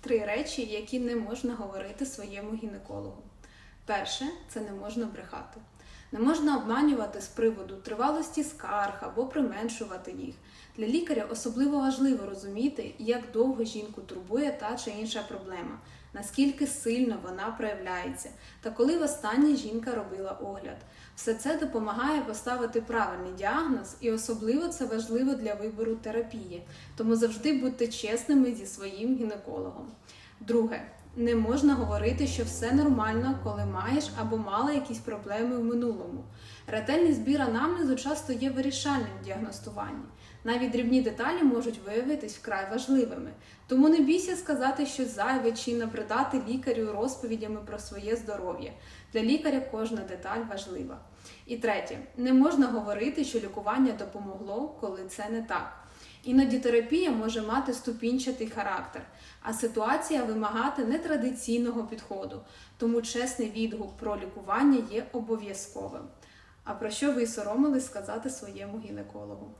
Три речі, які не можна говорити своєму гінекологу. Перше це не можна брехати. Не можна обманювати з приводу тривалості скарг або применшувати їх. Для лікаря особливо важливо розуміти, як довго жінку турбує та чи інша проблема, наскільки сильно вона проявляється, та коли востаннє жінка робила огляд. Все це допомагає поставити правильний діагноз, і особливо це важливо для вибору терапії. Тому завжди будьте чесними зі своїм гінекологом. Друге, не можна говорити, що все нормально, коли маєш або мала якісь проблеми в минулому. Ретельний збір анамнезу часто є вирішальним в діагностуванні. Навіть дрібні деталі можуть виявитись вкрай важливими. Тому не бійся сказати щось зайве чи набридати лікарю розповідями про своє здоров'я. Для лікаря кожна деталь важлива. І третє, не можна говорити, що лікування допомогло, коли це не так. Іноді терапія може мати ступінчатий характер, а ситуація вимагати нетрадиційного підходу, тому чесний відгук про лікування є обов'язковим. А про що ви соромились сказати своєму гінекологу?